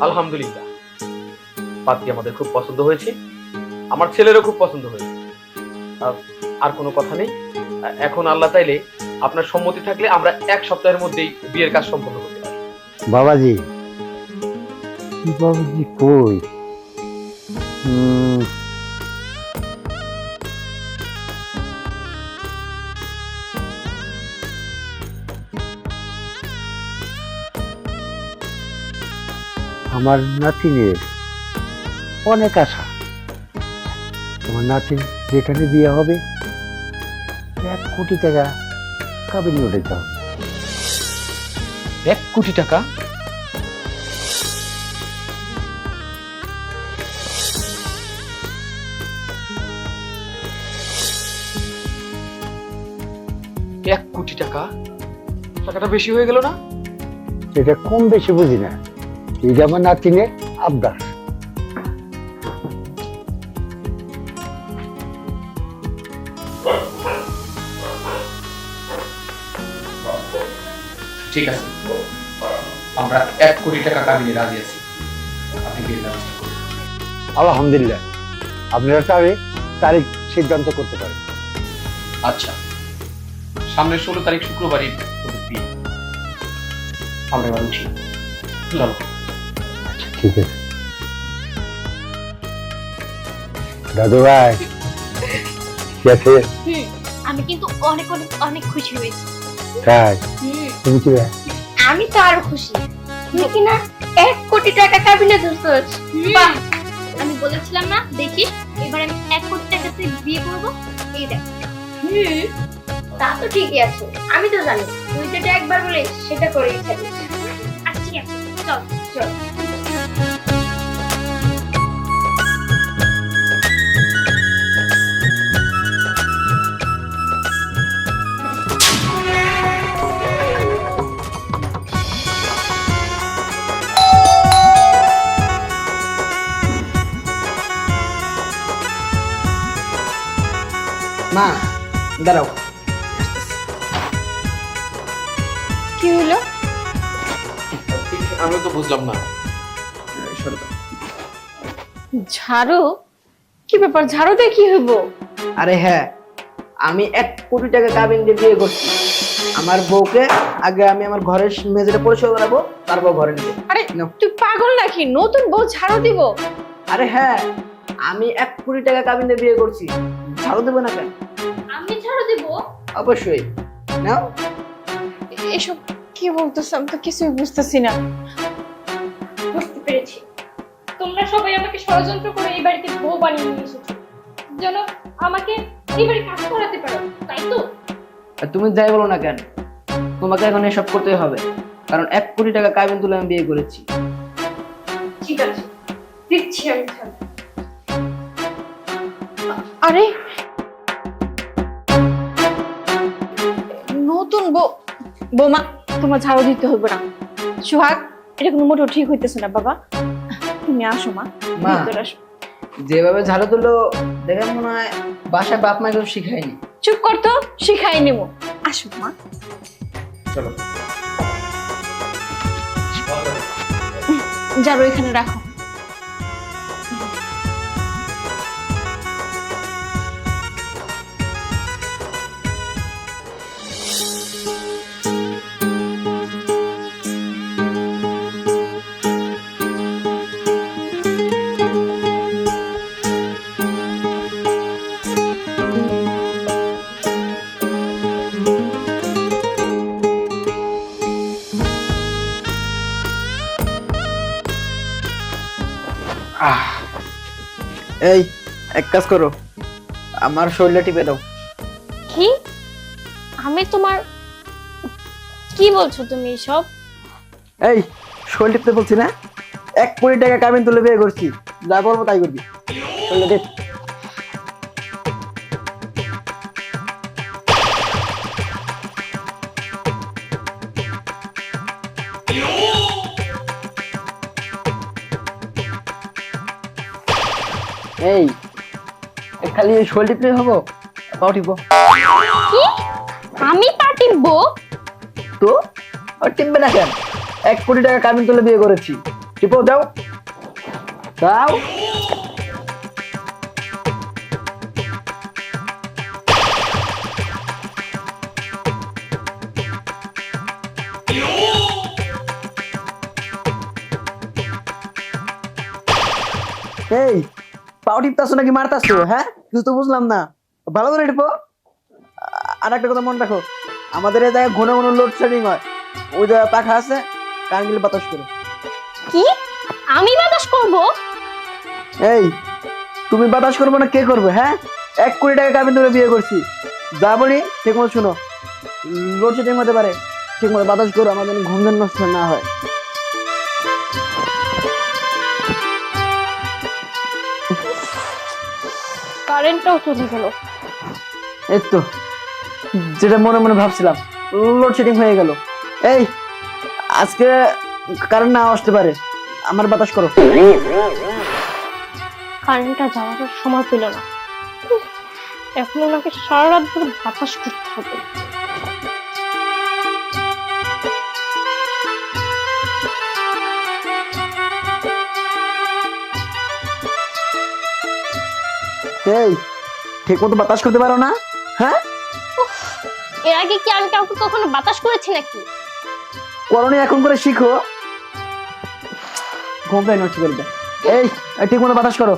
আলহামদুলিল্লাহ। পাতি আমাদের খুব পছন্দ হয়েছে। আমার ছেলেরও খুব পছন্দ হয়েছে। আর- আর কোনো কথা নেই। এখন আল্লাহ তাইলে আপনার সম্মতি থাকলে আমরা এক সপ্তাহের মধ্যেই বিয়ের কাজ সম্পন্ন করতে পারি। বাবাজি। কি বাবাজি কই? হুম, আমার নাতিনের অনেক আশা। আমার নাতিন যেখানে বিয়ে হবে এক কোটি টাকা কাবিনী উঠাইতে হবে। এক কোটি টাকা? এক কোটি টাকা? টাকাটা বেশি হয়ে গেল না? এটা কম বেশি বুঝি না। এই যে আমার নাতিনের আবদার। ঠিক আছে। আমরা এক কোটি টাকা কাবিনে রাজি আছি। আপনি বিয়ের ব্যবস্থা করুন আলহামদুলিল্লাহ। আপনারা তাহলে তারিখ সিদ্ধান্ত করতে পারেন আচ্ছা। সামনের ষোলো তারিখ শুক্রবারই আমরা এবার উঠি। চলো ঠিক আছে। দাদু ভাই ঠিক আছে? আমি কিন্তু অনেক অনেক অনেক খুশি হয়েছি। তাই? তুমি কি ভাই? আমি তো আরও খুশি। তুই কি না এক কোটি টাকা কাবিনে ধরছস বাহ! আমি বলেছিলাম না দেখিস এবার আমি এক কোটি টাকাতে বিয়ে করব। এই দেখ। তা তো ঠিকই আছে আমি তো জানি। তুই যেটা একবার বলে সেটা করেই থাকিস আচ্ছা ঠিক আছে। চল চল। মা দাঁড়াও। কি হলো? আমি তো বুঝলাম না। ঝাড়ু? কি ব্যাপার ঝাড়ু দিয়ে কি হইব? আরে হ্যাঁ আমি এক কোটি টাকা কাবিন দিয়ে বিয়ে করছি। আমার বউকে আগে আমি আমার ঘরের মেঝেটা পরিষ্কার করাবো তারপর ঘরে নিয়ে আরে। তুই পাগল নাকি? নতুন বউ ঝাড়ু দিব? আরে হ্যাঁ আমি এক কোটি টাকা কাবিন দিয়ে বিয়ে করছি। ঝাড়ু দেবো না কেন? অবশ্যই। নাও। এসব কি বলতেছ? আমি তো কিছুই বুঝতেছি না। বুঝতে পেরেছি। তোমরা সবাই আমাকে ষড়যন্ত্র করে এই বাড়িতে বউ বানিয়ে নিয়ে এসেছ। যেন আমাকে এই বাড়ি কাজ করাতে পারো তাই তো? আর তুমি যাই বলো না কেন? তোমাকে এখন এসব করতে হবে। কারণ এক কোটি টাকা কাবিন তুলে আমি বিয়ে করেছি। ঠিক আছে। দিচ্ছি আমি আরে বৌমা তোমার ঝাড়ু দিতে হবে না। সুহাগ এটা কোনো মোটেও ঠিক হইতেছে না বাবা। তুমি আসো মা। মা। যেভাবে ঝাড়ু তুললো দেখে মনে হয় বাসায় বাপ মা কেউ শিখায়নি। চুপ কর তো শিখাই নেব আসো মা। চলো। যারো এখানে রাখো। এক কাজ করো আমার শরীরটা টিপে দাও। কি? আমি তোমার কি বলছো তুমি সব এই শরীর টিপতে বলছি না এক কোটি টাকা কামিন তুলে বিয়ে করছি যা বলব তাই করবি। শরীরটা টিপ। এই খালি এই শরীর টিপলে হব? পাও টিপো কি? আমি পাটিব তো? আর টিপবে না কেন? এক কোটি টাকা কাবিন তুলে বিয়ে করেছি। টিপো দাও। দাও। এই পাও টিপতাছো নাকি মারতাছো হ্যাঁ? কিছু তো বুঝলাম না। ভালো করে টিপো আর একটা কথা মনে রাখো আমাদের এই জায়গায় ঘন ঘন লোড শেডিং হয়। ওই জায়গায় পাখা আছে কান গেলে বাতাস করে। কি? আমি বাতাস করব? এই তুমি বাতাস করবে না কে করবে হ্যাঁ? এক কোটি টাকা কাবিন ধরে বিয়ে করছি। যা বলি ঠিক মতো শুনো। লোড শেডিং হতে পারে। ঠিক মতো বাতাস করো আমাদের ঘুম যেন নষ্ট না হয়। কারেন্টটাও চলে গেল এই তো যেটা মনে মনে ভাবছিলাম লোডশেডিং হয়ে গেল। এই আজকে কারেন্ট না আসতে পারে আমার বাতাস করো। কারেন্টটা যাওয়ার সময় পেল না। এখন ওনাকে সারা রাত ধরে বাতাস করতে হবে। ঠিক মতো বাতাস করতে পারো না? হ্যাঁ? এর আগে কি আমি কাউকে কখনো বাতাস করেছি নাকি? করণে এখন করে শিখো। ঘুমটাই নষ্ট করে দেয় এই এই ঠিক মতো বাতাস করো।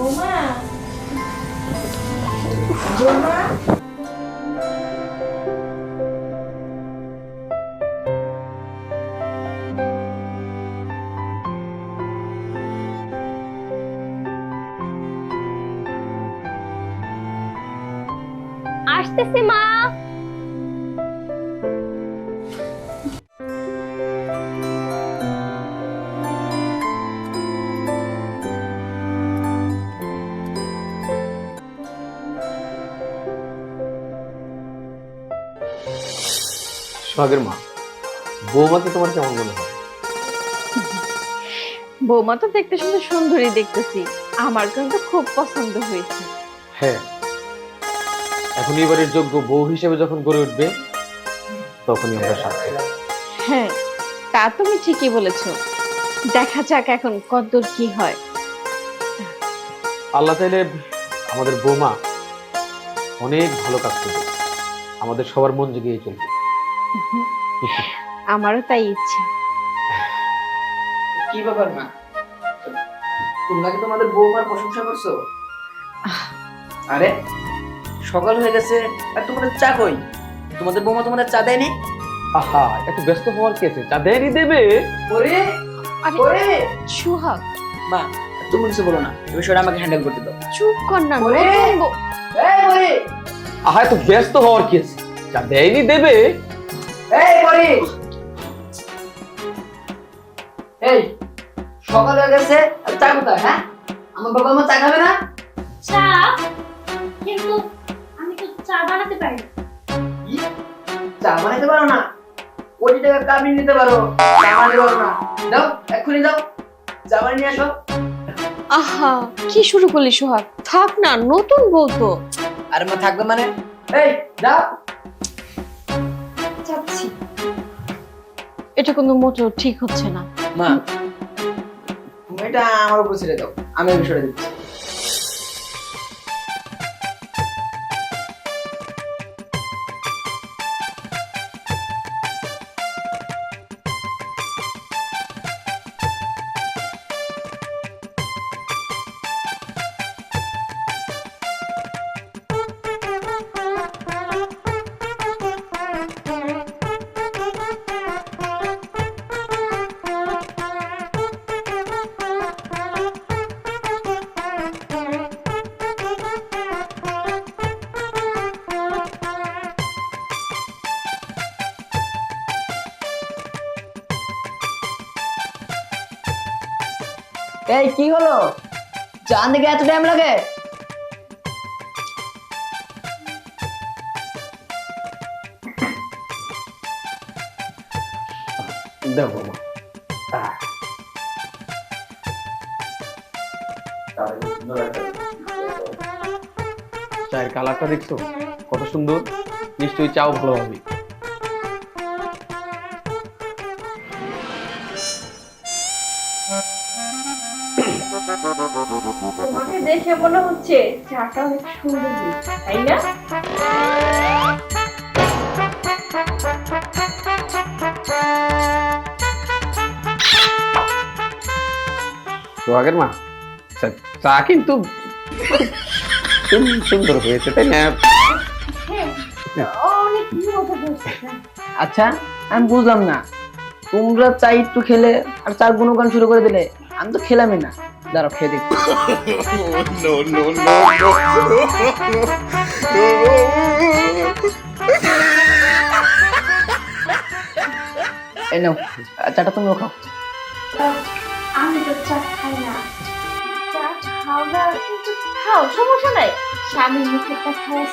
বৌমা বৌমা সোহাগের মা। বৌমাকে তোমার কেমন মনে হয়? বৌমা তো দেখতে শুনতে সুন্দরী দেখতেছি। আমার কিন্তু খুব পছন্দ হয়েছে। হ্যাঁ। এখন এবারের যোগ্য বউ হিসেবে যখন গড়ে উঠবে তখনই আমরা সাথে হ্যাঁ তা তুমি ঠিকই বলেছ। দেখা যাক এখন কদ্দূর কি হয়। আল্লাহ চাইলে আমাদের বৌমা অনেক ভালো কাজ করবে। আমাদের সবার মন জুগিয়ে চলবে। আমারও তাই ইচ্ছে। কি ব্যাপার মা? তোমরা কি তোমাদের বৌমার প্রশংসা করছ? আরে সকাল হয়ে গেছে আর তোমাদের চা কই? তোমাদের বৌমা তোমাদের চা দেয়নি? আহা এত ব্যস্ত হওয়ার কি আছে? চা দেয়নি দেবে? ওরে ওরে! সুহাগ। মা তুমি কিছু বলো না এই বিষয়টা আমাকে হ্যান্ডেল করতে দাও। চুপ কর না ওরে! এই ওরে! আহা এত ব্যস্ত হওয়ার কি আছে? চা দেয়নি দেবে? এই এই সকাল হয়ে গেছে চা কোথায় হ্যাঁ? আমার বাবা মা চা খাবে না? চা? কিন্তু আমি তো চা বানাতে পারি কি? চা বানাইতে পারো না? কোটি টাকা কামিয়ে নিতে পারো। চা বানাতে পারো না। দাও এক্ষুনি দাও। চা বানিয়ে নিয়ে আসো। আহা কি শুরু করলি সোহাগ? থাক না নতুন বলতো। আর মা থাকবে মানে? এই দাও। এটা কোনো মোটেও ঠিক হচ্ছে না। মা তুমি এটা আমার উপর ছেড়ে দাও। আমি বিষয়টা দিচ্ছি এই, কি হলো? চান দিকে এত টাইম লাগে। দেখো চায়ের কালারটা দেখছ? কত সুন্দর। নিশ্চয়ই চাও ভালো হবে তোমাকে দেখে মনে হচ্ছে চাটা অনেক সুন্দর তাই না? সোহাগের মা চা- চা কিন্তু সুন্দর হয়েছে তাই না? হয়েছে। আচ্ছা আমি বুঝলাম না। তোমরা চাই একটু খেলে আর চার গুণগান শুরু করে দিলে আমি তো খেলামই না। দাঁড়াও খেয়ে দেখি। এই নাও চাটা তুমিও খাও। আমি তো চা খাই না। চা খাও না কিন্তু খাও সমস্যা নাই। স্বামীর মুখেরটা খাওয়া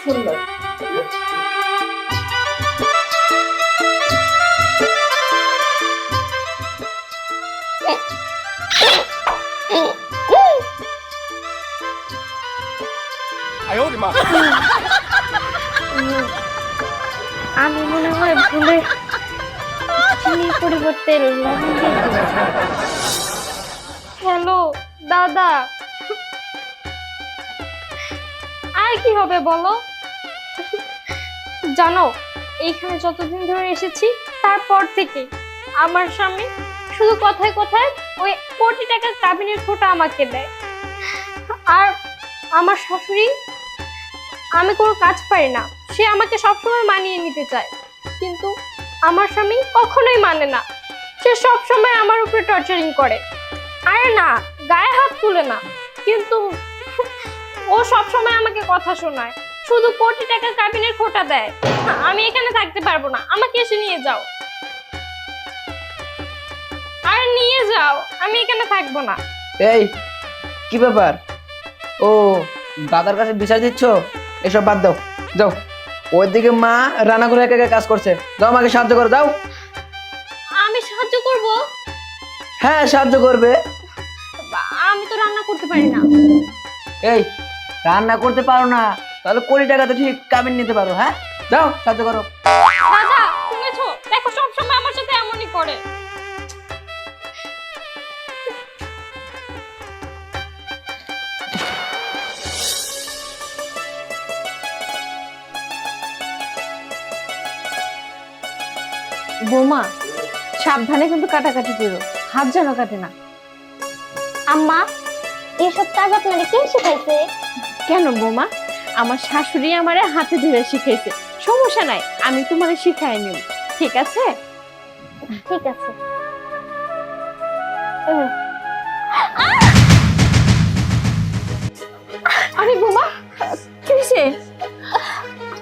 শুনলো আমি মনে হয় ভুলে চিনির পরিবর্তে লবণ হ্যালো দাদা আর কি হবে, বলো? জানো এইখানে যতদিন ধরে এসেছি, তারপর থেকে আমার স্বামী শুধু কথায় কথায় ওই কোটি টাকার কাবিনের ফোঁটা আমাকে দেয়। আর আমার শাশুড়ি আমি কোনো কাজ পারি না। সে আমাকে সবসময় মানিয়ে নিতে চায়। কিন্তু আমার স্বামী কখনোই মানে না। সে সবসময় আমার উপরে টর্চারিং করে। আরে না, গায়ে হাত তুলে না। কিন্তু ও সবসময় আমাকে কথা শোনায়। শুধু কোটি টাকার কাবিনের খোটা দেয়। আমি এখানে থাকতে পারব না। আমাকে এসে নিয়ে যাও। আর নিয়ে যাও। আমি এখানে থাকব না। এই, কি ব্যাপার? ও, দাদার কাছে বিচার দিচ্ছ? এসব বাদ দাও যাও। ওইদিকে মা রান্না করে একা একা কাজ করছে। যাও আমাকে সাহায্য করো যাও। আমি সাহায্য করব? হ্যাঁ সাহায্য করবে। আমি তো রান্না করতে পারি না। এই রান্না করতে পারো না তাহলে কোটি টাকা তো ঠিক কামিন নিতে পারো হ্যাঁ? যাও সাহায্য করো। দাদা শুনেছো? দেখো সব সময় আমার সাথে এমনই করে। বোমা সাবধানে কিন্তু কাটাকাটি করো। হাত যেন কাটে না। আম্মা এসব কাজ আপনারে কে শিখাইছে? কেন বোমা? আমার শাশুড়ি আমারে হাতে ধরে শিখাইছে। সমস্যা নাই আমি তোমারে শিখাই নিব। ঠিক আছে? ঠিক আছে। আরে বোমা কি হয়েছে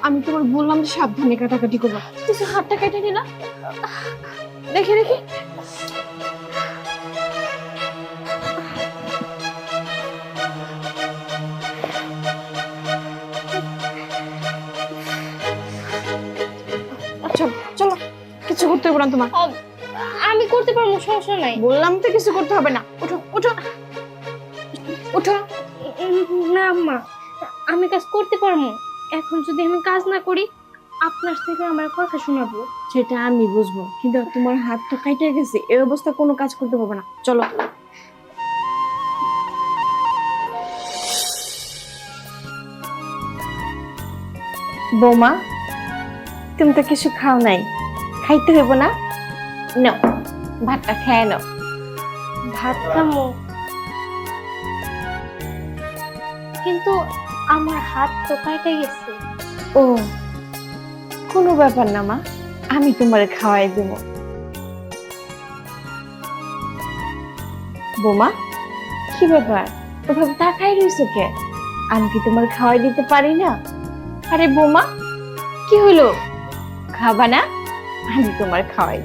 আমি তোমার বললাম যে সাবধানে কাটাকাটি করব। কিছু হাতটা কেটে নিলা দেখে দেখি। আচ্ছা চলো কিছু করতে হবে না তোমার। আমি করতে পারব সমস্যা নাই। বললাম তো কিছু করতে হবে না। উঠো উঠো উঠো না আম্মা আমি কাজ করতে পারব। এখন যদি আমি কাজ না করি আপনার থেকে আমার কথা শোনাবো। সেটা আমি বুঝব। কিন্তু তোমার হাত তো কাইটে গেছে এই অবস্থা কোনো কাজ করতে পারবে না। চলো। বৌমা তুমি তো কিছু খাও নাই। খাইতে হইব না? নাও ভাতটা খেয়ে নাও। ভাত খামো। কিন্তু আমার হাত তো কাটে গেছে। ও কোনো ব্যাপার না মা আমি তোমার খাওয়াই দেব। বোমা কি ব্যাপার? ওভাবে তাকাই রইছো কে? আমি কি তোমার খাওয়াই দিতে পারি না? আরে বোমা কি হলো? খাবা না? আমি তোমার খাওয়াই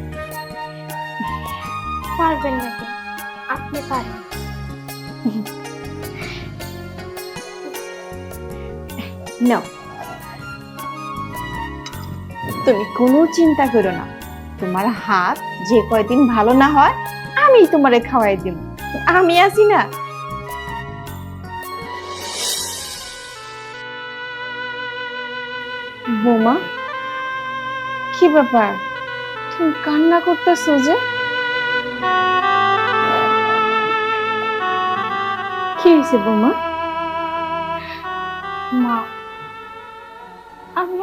পারবেন না আপনি পারেন। নাও তুমি কোনো চিন্তা করো না। তোমার হাত যে কয়দিন ভালো না হয় আমি তোমারে খাওয়াই দিব। আমি আছি না। বোমা, কি ব্যাপার? তুমি কান্না করতেছো যে? কি হয়েছে বোমা? মা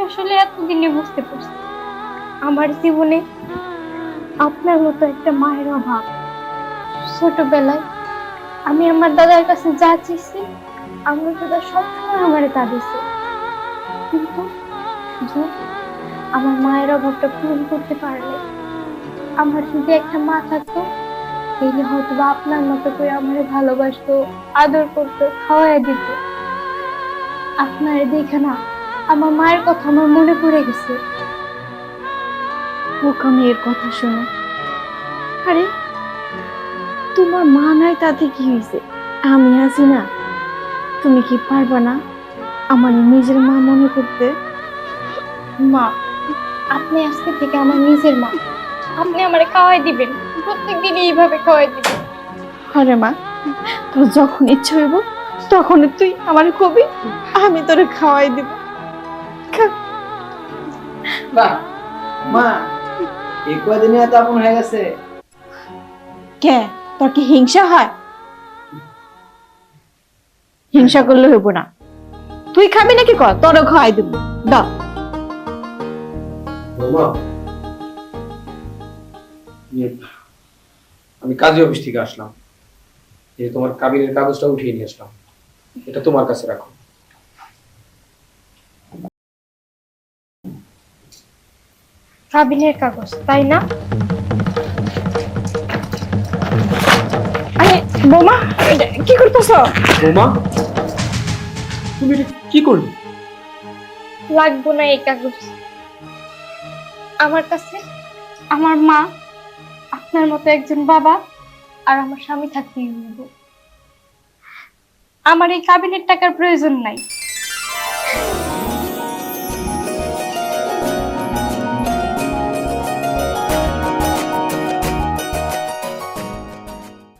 আসলে এতদিনে বুঝতে পারছি। আমার জীবনে আপনার মতো একটা মায়ের অভাব। ছোটবেলায় আমি আমার দাদার কাছে যা চেয়েছি, আমার দাদা সবসময় আমার তা দিছে কিন্তু আমার মায়ের অভাবটা পূরণ করতে পারলে, আমার যদি একটা মা থাকতো তাহলে হয়তো বা আপনার মতো করে আমার ভালোবাসতো, আদর করতো খাওয়াই দিত। আপনার দেখে না আমার মায়ের কথা আমার মনে পড়ে গেছে। বোকা মেয়ের কথা শোনো। আরে তোমার মা নাই তাতে কি হয়েছে আমি আছি না। তুমি কি পারবা না আমার নিজের মা মনে করতে? মা আপনি আজকে থেকে আমার নিজের মা। আপনি আমারে খাওয়াই দিবেন। প্রত্যেকদিন এইভাবে খাওয়াই দিবেন। আরে মা তোর যখন ইচ্ছা হইব তখন তুই আমার কবি আমি তোরে খাওয়াই দিব। বাহ মা এই কয়দিনে এত আপন হয়ে গেছে? কে? তোর কি হিংসা হয়? হিংসা করলে হইব না। তুই খাবি নাকি কর? তোরও খাওয়াই দিব। দাও। আমি কাজী অফিস থেকে আসলাম। যে তোমার কাবিনের কাগজটা উঠিয়ে নিয়ে আসলাম। এটা তোমার কাছে রাখো। কাবিনের কাগজ তাই না আরে বোমা কি করতেছ বৌমা তুমি কি করলে? লাগবো না এই কাগজ আমার কাছে আমার মা আপনার মতো একজন বাবা আর আমার স্বামী থাকতেই হইব আমার এই কাবিনের টাকার প্রয়োজন নাই